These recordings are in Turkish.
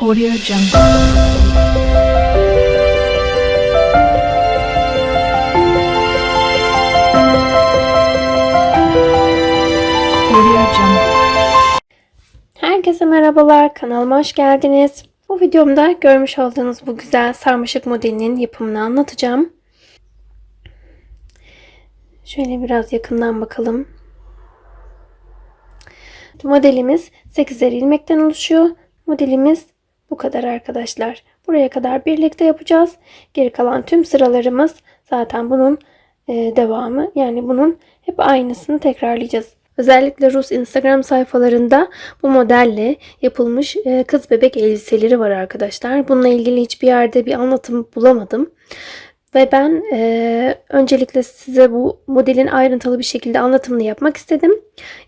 Audio Jungle. Herkese merhabalar, kanalıma hoş geldiniz. Bu videomda görmüş olduğunuz bu güzel sarmaşık modelinin yapımını anlatacağım. Şöyle biraz yakından bakalım. Modelimiz 8'er ilmekten oluşuyor. Modelimiz bu kadar arkadaşlar. Buraya kadar birlikte yapacağız. Geri kalan tüm sıralarımız zaten bunun e, devamı. Yani bunun hep aynısını tekrarlayacağız. Özellikle Rus Instagram sayfalarında bu modelle yapılmış e, kız bebek elbiseleri var arkadaşlar. Bununla ilgili hiçbir yerde bir anlatım bulamadım. Ve ben e, öncelikle size bu modelin ayrıntılı bir şekilde anlatımını yapmak istedim.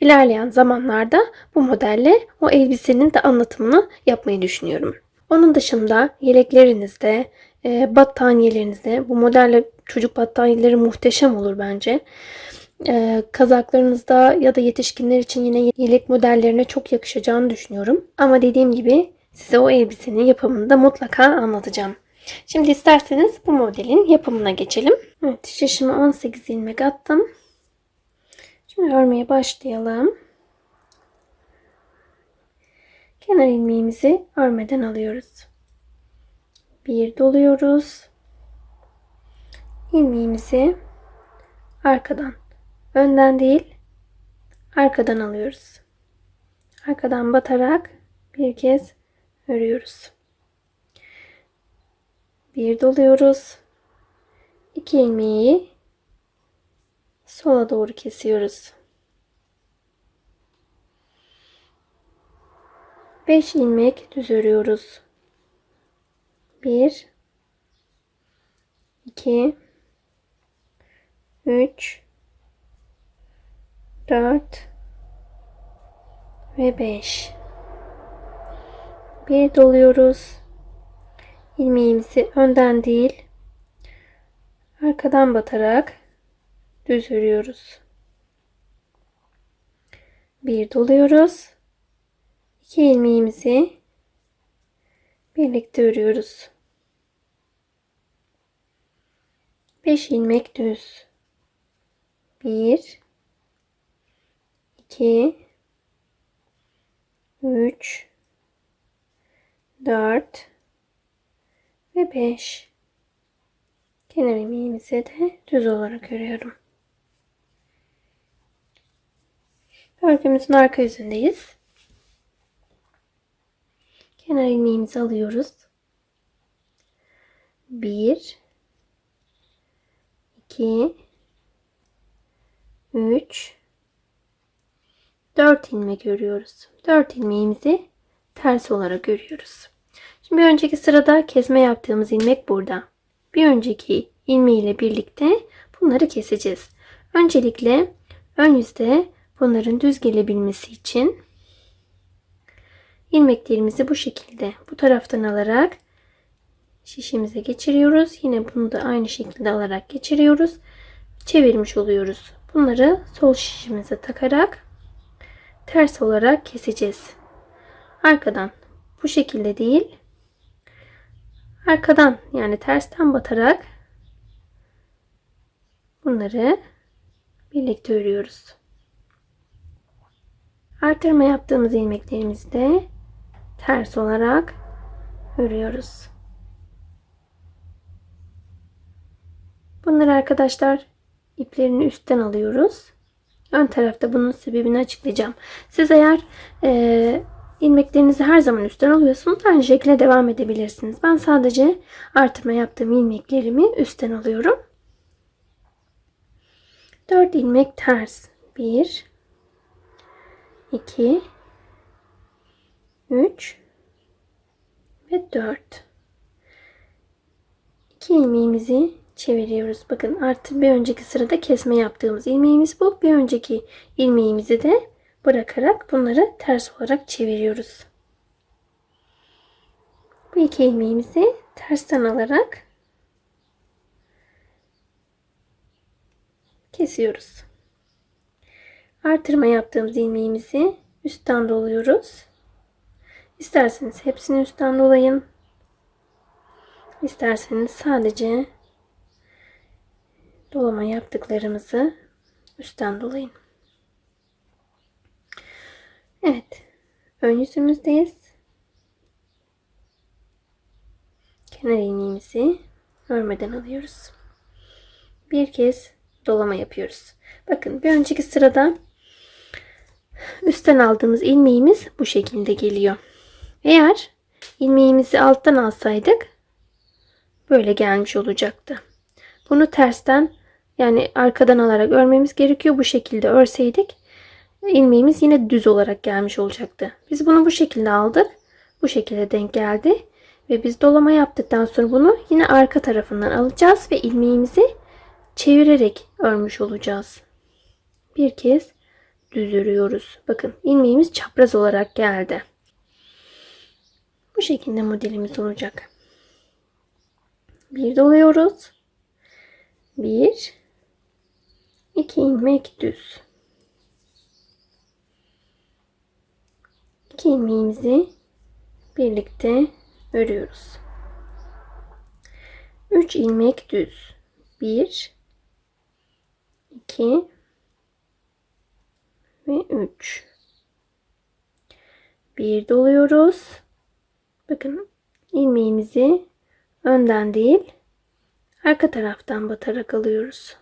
İlerleyen zamanlarda bu modelle o elbisenin de anlatımını yapmayı düşünüyorum. Onun dışında yeleklerinizde, e, battaniyelerinizde bu modelle çocuk battaniyeleri muhteşem olur bence. E, kazaklarınızda ya da yetişkinler için yine yelek modellerine çok yakışacağını düşünüyorum. Ama dediğim gibi size o elbisenin yapımını da mutlaka anlatacağım. Şimdi isterseniz bu modelin yapımına geçelim. Evet şişime 18 ilmek attım. Şimdi örmeye başlayalım. Kenar ilmeğimizi örmeden alıyoruz. Bir doluyoruz. İlmeğimizi arkadan, önden değil, arkadan alıyoruz. Arkadan batarak bir kez örüyoruz. Bir doluyoruz. İki ilmeği sola doğru kesiyoruz. 5 ilmek düz örüyoruz. 1 2 3 4 ve 5 bir doluyoruz. İlmeğimizi önden değil arkadan batarak düz örüyoruz. Bir doluyoruz. İki ilmeğimizi birlikte örüyoruz. 5 ilmek düz. 1 2 3 4 ve 5 kenar ilmeğimizi de düz olarak örüyorum. Örgümüzün arka yüzündeyiz. Kenar ilmeğimizi alıyoruz. 1 2 3 4 ilmek örüyoruz. 4 ilmeğimizi ters olarak örüyoruz. Bir önceki sırada kesme yaptığımız ilmek burada. Bir önceki ilmeği birlikte bunları keseceğiz. Öncelikle ön yüzde bunların düz gelebilmesi için ilmeklerimizi bu şekilde bu taraftan alarak şişimize geçiriyoruz. Yine bunu da aynı şekilde alarak geçiriyoruz. Çevirmiş oluyoruz. Bunları sol şişimize takarak ters olarak keseceğiz. Arkadan bu şekilde değil arkadan yani tersten batarak bunları birlikte örüyoruz. Artırma yaptığımız ilmeklerimizi de ters olarak örüyoruz. Bunları arkadaşlar iplerini üstten alıyoruz. Ön tarafta bunun sebebini açıklayacağım. Siz eğer e, ilmeklerinizi her zaman üstten alıyorsunuz aynı şekilde devam edebilirsiniz. Ben sadece artırma yaptığım ilmeklerimi üstten alıyorum. 4 ilmek ters. 1 2 3 ve 4 2 ilmeğimizi çeviriyoruz. Bakın artık bir önceki sırada kesme yaptığımız ilmeğimiz bu. Bir önceki ilmeğimizi de bırakarak bunları ters olarak çeviriyoruz. Bu iki ilmeğimizi tersten alarak kesiyoruz. Artırma yaptığımız ilmeğimizi üstten doluyoruz. İsterseniz hepsini üstten dolayın. İsterseniz sadece dolama yaptıklarımızı üstten dolayın. Evet. Ön yüzümüzdeyiz. Kenar ilmeğimizi örmeden alıyoruz. Bir kez dolama yapıyoruz. Bakın bir önceki sırada üstten aldığımız ilmeğimiz bu şekilde geliyor. Eğer ilmeğimizi alttan alsaydık böyle gelmiş olacaktı. Bunu tersten yani arkadan alarak örmemiz gerekiyor. Bu şekilde örseydik ilmeğimiz yine düz olarak gelmiş olacaktı. Biz bunu bu şekilde aldık. Bu şekilde denk geldi. Ve biz dolama yaptıktan sonra bunu yine arka tarafından alacağız ve ilmeğimizi çevirerek örmüş olacağız. Bir kez düz örüyoruz. Bakın ilmeğimiz çapraz olarak geldi. Bu şekilde modelimiz olacak. Bir doluyoruz. Bir, iki ilmek düz. İki ilmeğimizi birlikte örüyoruz. 3 ilmek düz. 1 2 ve 3. Bir doluyoruz. Bakın ilmeğimizi önden değil arka taraftan batarak alıyoruz.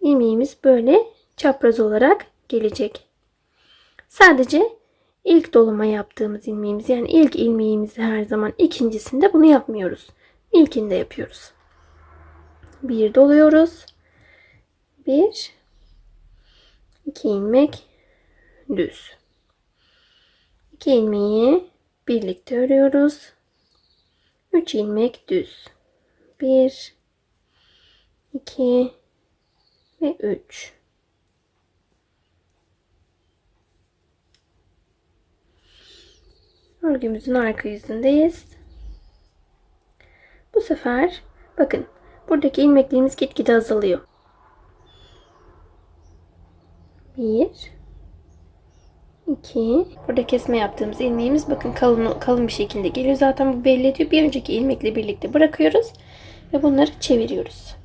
İlmeğimiz böyle çapraz olarak gelecek. Sadece ilk doluma yaptığımız ilmeğimiz yani ilk ilmeğimizi her zaman ikincisinde bunu yapmıyoruz. İlkinde yapıyoruz. Bir doluyoruz. Bir iki ilmek düz. İki ilmeği birlikte örüyoruz. Üç ilmek düz. Bir iki ve üç. Örgümüzün arka yüzündeyiz. Bu sefer bakın buradaki ilmeklerimiz gitgide azalıyor. Bir, iki. Burada kesme yaptığımız ilmeğimiz bakın kalın kalın bir şekilde geliyor. Zaten bu belli ediyor. Bir önceki ilmekle birlikte bırakıyoruz ve bunları çeviriyoruz.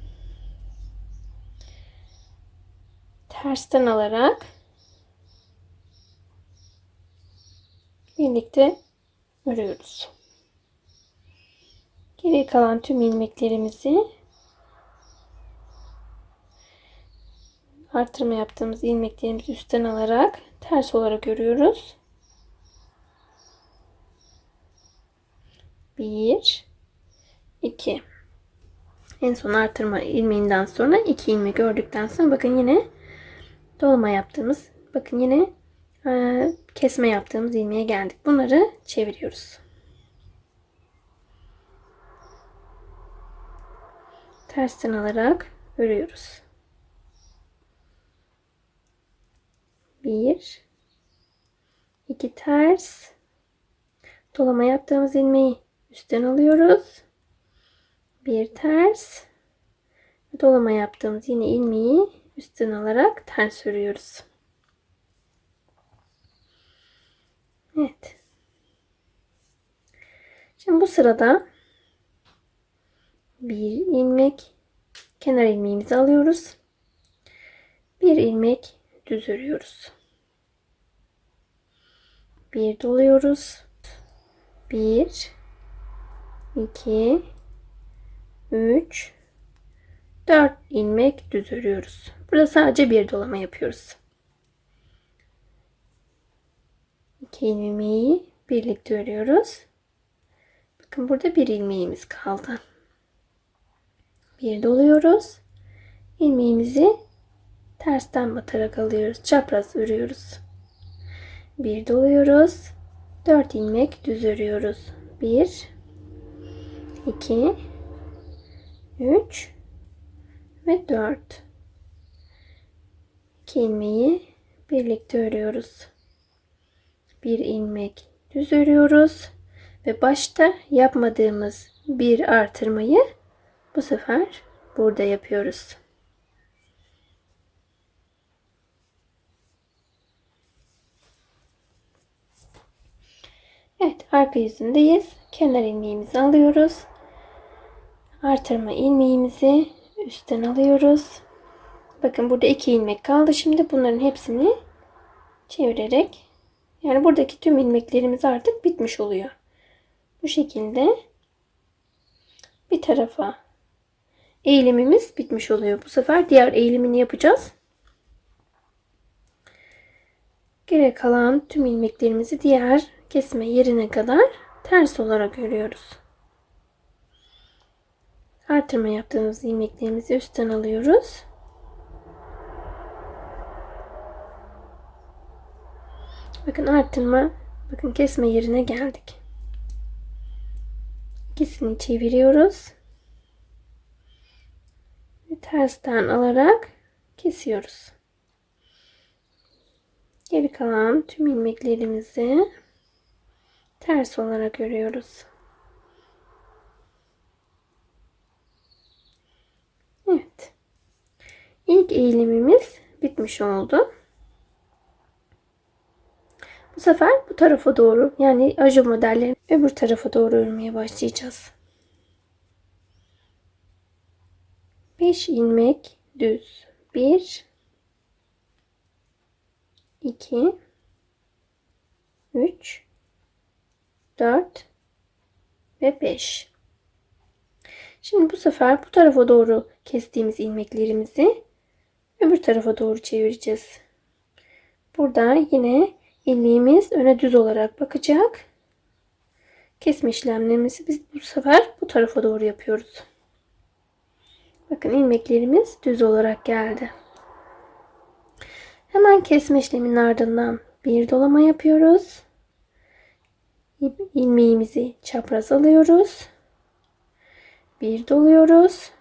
Tersten alarak birlikte örüyoruz. Geri kalan tüm ilmeklerimizi artırma yaptığımız ilmeklerimizi üstten alarak ters olarak örüyoruz. Bir, iki. En son artırma ilmeğinden sonra iki ilmek ördükten sonra bakın yine dolma yaptığımız bakın yine kesme yaptığımız ilmeğe geldik. Bunları çeviriyoruz. Tersten alarak örüyoruz. Bir, iki ters, dolama yaptığımız ilmeği üstten alıyoruz. Bir ters, dolama yaptığımız yine ilmeği üstten alarak ters örüyoruz. Evet. Şimdi bu sırada bir ilmek kenar ilmeğimizi alıyoruz. Bir ilmek düz örüyoruz. Bir doluyoruz. Bir, iki, üç, dört ilmek düz örüyoruz. Burada sadece bir dolama yapıyoruz. İki ilmeği birlikte örüyoruz. Bakın burada bir ilmeğimiz kaldı. Bir doluyoruz. İlmeğimizi tersten batarak alıyoruz. Çapraz örüyoruz. Bir doluyoruz. Dört ilmek düz örüyoruz. Bir, iki, üç ve dört. İki ilmeği birlikte örüyoruz. Bir ilmek düz örüyoruz ve başta yapmadığımız bir artırmayı bu sefer burada yapıyoruz. Evet arka yüzündeyiz. Kenar ilmeğimizi alıyoruz. Artırma ilmeğimizi üstten alıyoruz. Bakın burada iki ilmek kaldı. Şimdi bunların hepsini çevirerek yani buradaki tüm ilmeklerimiz artık bitmiş oluyor. Bu şekilde bir tarafa eğilimimiz bitmiş oluyor. Bu sefer diğer eğilimini yapacağız. Geri kalan tüm ilmeklerimizi diğer kesme yerine kadar ters olarak örüyoruz. Artırma yaptığımız ilmeklerimizi üstten alıyoruz. Bakın artırma, bakın kesme yerine geldik. İkisini çeviriyoruz. Ve tersten alarak kesiyoruz. Geri kalan tüm ilmeklerimizi ters olarak örüyoruz. Evet. İlk eğilimimiz bitmiş oldu. Bu sefer bu tarafa doğru yani ajur modellerini öbür tarafa doğru örmeye başlayacağız. 5 ilmek düz 1 2 3 4 ve 5 Şimdi bu sefer bu tarafa doğru kestiğimiz ilmeklerimizi öbür tarafa doğru çevireceğiz. Burada yine ilmeğimiz öne düz olarak bakacak. Kesme işlemlerimizi biz bu sefer bu tarafa doğru yapıyoruz. Bakın ilmeklerimiz düz olarak geldi. Hemen kesme işleminin ardından bir dolama yapıyoruz. İlmeğimizi çapraz alıyoruz. Bir doluyoruz.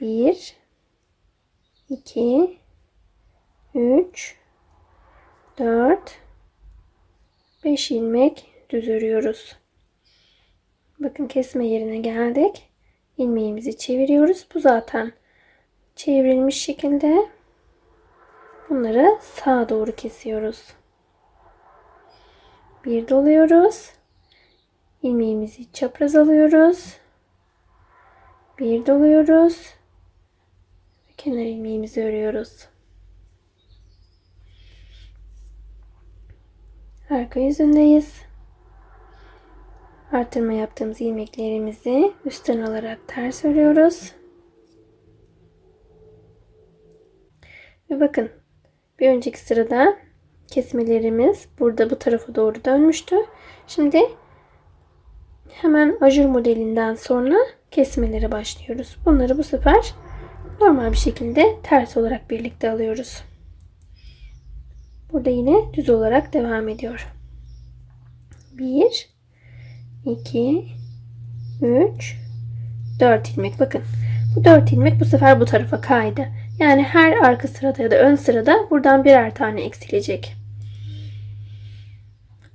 Bir, iki, üç, dört, beş ilmek düz örüyoruz. Bakın kesme yerine geldik. İlmeğimizi çeviriyoruz. Bu zaten çevrilmiş şekilde bunları sağa doğru kesiyoruz. Bir doluyoruz. İlmeğimizi çapraz alıyoruz. Bir doluyoruz. Kenar ilmeğimizi örüyoruz. Arka yüzündeyiz. Artırma yaptığımız ilmeklerimizi üstten alarak ters örüyoruz. Ve bakın bir önceki sırada kesmelerimiz burada bu tarafa doğru dönmüştü. Şimdi hemen ajur modelinden sonra kesmelere başlıyoruz. Bunları bu sefer normal bir şekilde ters olarak birlikte alıyoruz. Burada yine düz olarak devam ediyor. 1 2 3 4 ilmek. Bakın bu 4 ilmek bu sefer bu tarafa kaydı. Yani her arka sırada ya da ön sırada buradan birer tane eksilecek.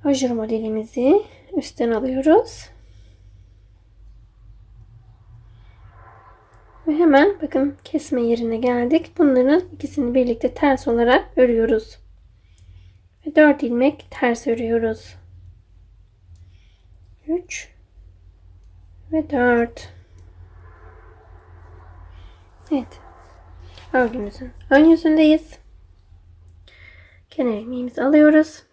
Ajur modelimizi üstten alıyoruz. Ve hemen bakın kesme yerine geldik. Bunların ikisini birlikte ters olarak örüyoruz. Ve 4 ilmek ters örüyoruz. 3 ve 4. Evet. Örgümüzün ön yüzündeyiz. Kenar ilmeğimizi alıyoruz.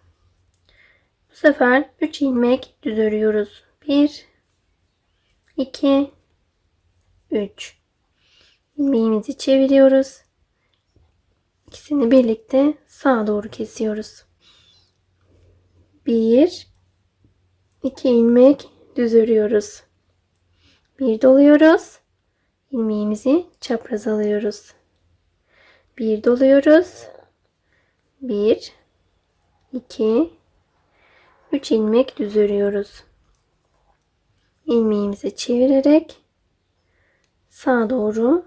Bu sefer 3 ilmek düz örüyoruz. 1 2 3 ilmeğimizi çeviriyoruz. İkisini birlikte sağa doğru kesiyoruz. 1 2 ilmek düz örüyoruz. Bir doluyoruz. ilmeğimizi çapraz alıyoruz. Bir doluyoruz. 1 2 3 ilmek düz örüyoruz. ilmeğimizi çevirerek sağa doğru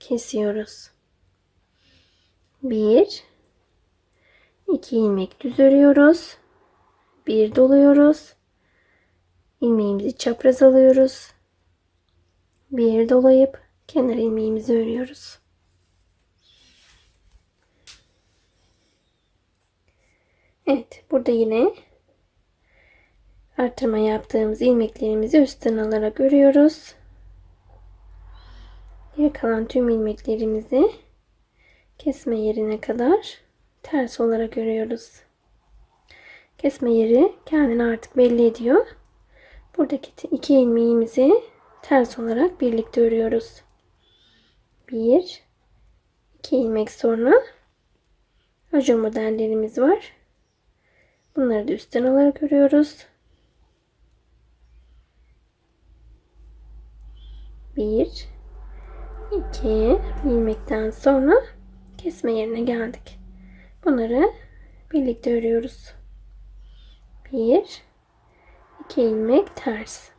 kesiyoruz. 1 2 ilmek düz örüyoruz. Bir doluyoruz. ilmeğimizi çapraz alıyoruz. Bir dolayıp kenar ilmeğimizi örüyoruz. Evet, burada yine Artırma yaptığımız ilmeklerimizi üstten alarak örüyoruz. Geri kalan tüm ilmeklerimizi kesme yerine kadar ters olarak örüyoruz. Kesme yeri kendini artık belli ediyor. Buradaki iki ilmeğimizi ters olarak birlikte örüyoruz. Bir, iki ilmek sonra ajur modellerimiz var. Bunları da üstten alarak örüyoruz. Bir, iki ilmekten sonra kesme yerine geldik. Bunları birlikte örüyoruz. Bir, iki ilmek ters.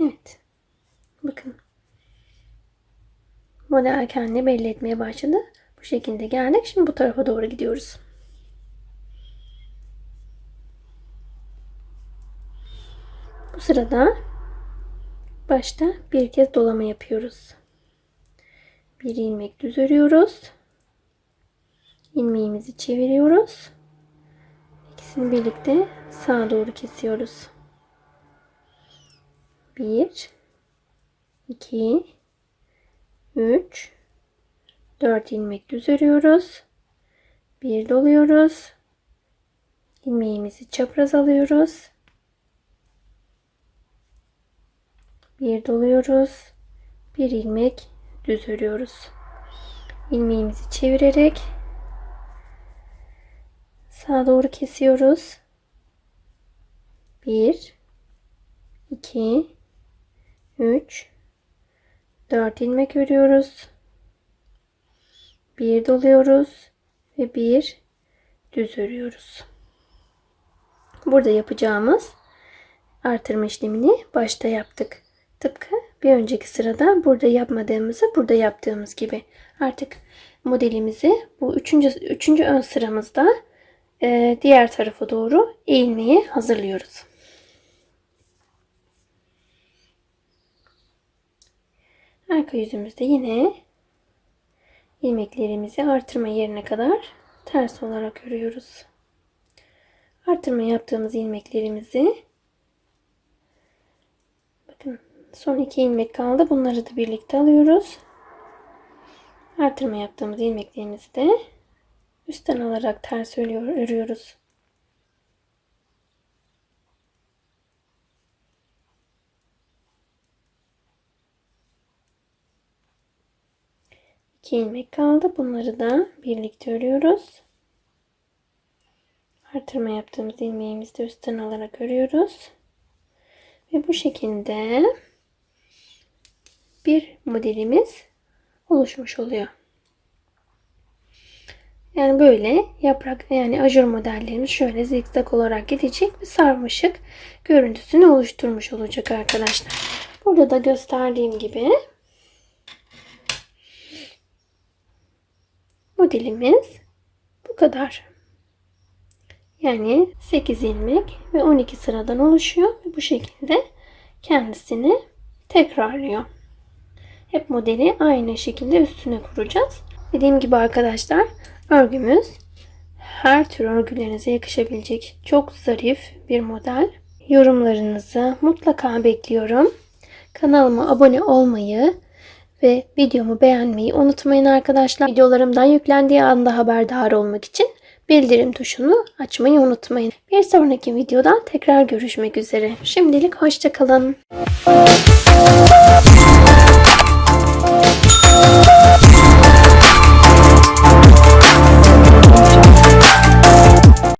Evet. Bakın. Model kendini belli etmeye başladı. Bu şekilde geldik. Şimdi bu tarafa doğru gidiyoruz. Bu sırada başta bir kez dolama yapıyoruz. Bir ilmek düz örüyoruz. İlmeğimizi çeviriyoruz. İkisini birlikte sağa doğru kesiyoruz. 1 2 3 4 ilmek düz örüyoruz. Bir doluyoruz. İlmeğimizi çapraz alıyoruz. Bir doluyoruz. Bir ilmek düz örüyoruz. İlmeğimizi çevirerek sağa doğru kesiyoruz. 1 2 3 4 ilmek örüyoruz. Bir doluyoruz ve bir düz örüyoruz. Burada yapacağımız artırma işlemini başta yaptık. Tıpkı bir önceki sırada burada yapmadığımızı burada yaptığımız gibi. Artık modelimizi bu üçüncü, üçüncü ön sıramızda e, diğer tarafa doğru eğilmeye hazırlıyoruz. Arka yüzümüzde yine ilmeklerimizi artırma yerine kadar ters olarak örüyoruz. Artırma yaptığımız ilmeklerimizi bakın son iki ilmek kaldı. Bunları da birlikte alıyoruz. Artırma yaptığımız ilmeklerimizi de üstten alarak ters örüyor, örüyoruz. İki ilmek kaldı. Bunları da birlikte örüyoruz. Artırma yaptığımız ilmeğimizi de üstten alarak örüyoruz. Ve bu şekilde bir modelimiz oluşmuş oluyor. Yani böyle yaprak yani ajur modellerimiz şöyle zikzak olarak gidecek ve sarmaşık görüntüsünü oluşturmuş olacak arkadaşlar. Burada da gösterdiğim gibi modelimiz bu kadar. Yani 8 ilmek ve 12 sıradan oluşuyor ve bu şekilde kendisini tekrarlıyor. Hep modeli aynı şekilde üstüne kuracağız. Dediğim gibi arkadaşlar Örgümüz her tür örgülerinize yakışabilecek çok zarif bir model. Yorumlarınızı mutlaka bekliyorum. Kanalıma abone olmayı ve videomu beğenmeyi unutmayın arkadaşlar. Videolarımdan yüklendiği anda haberdar olmak için bildirim tuşunu açmayı unutmayın. Bir sonraki videoda tekrar görüşmek üzere. Şimdilik hoşçakalın.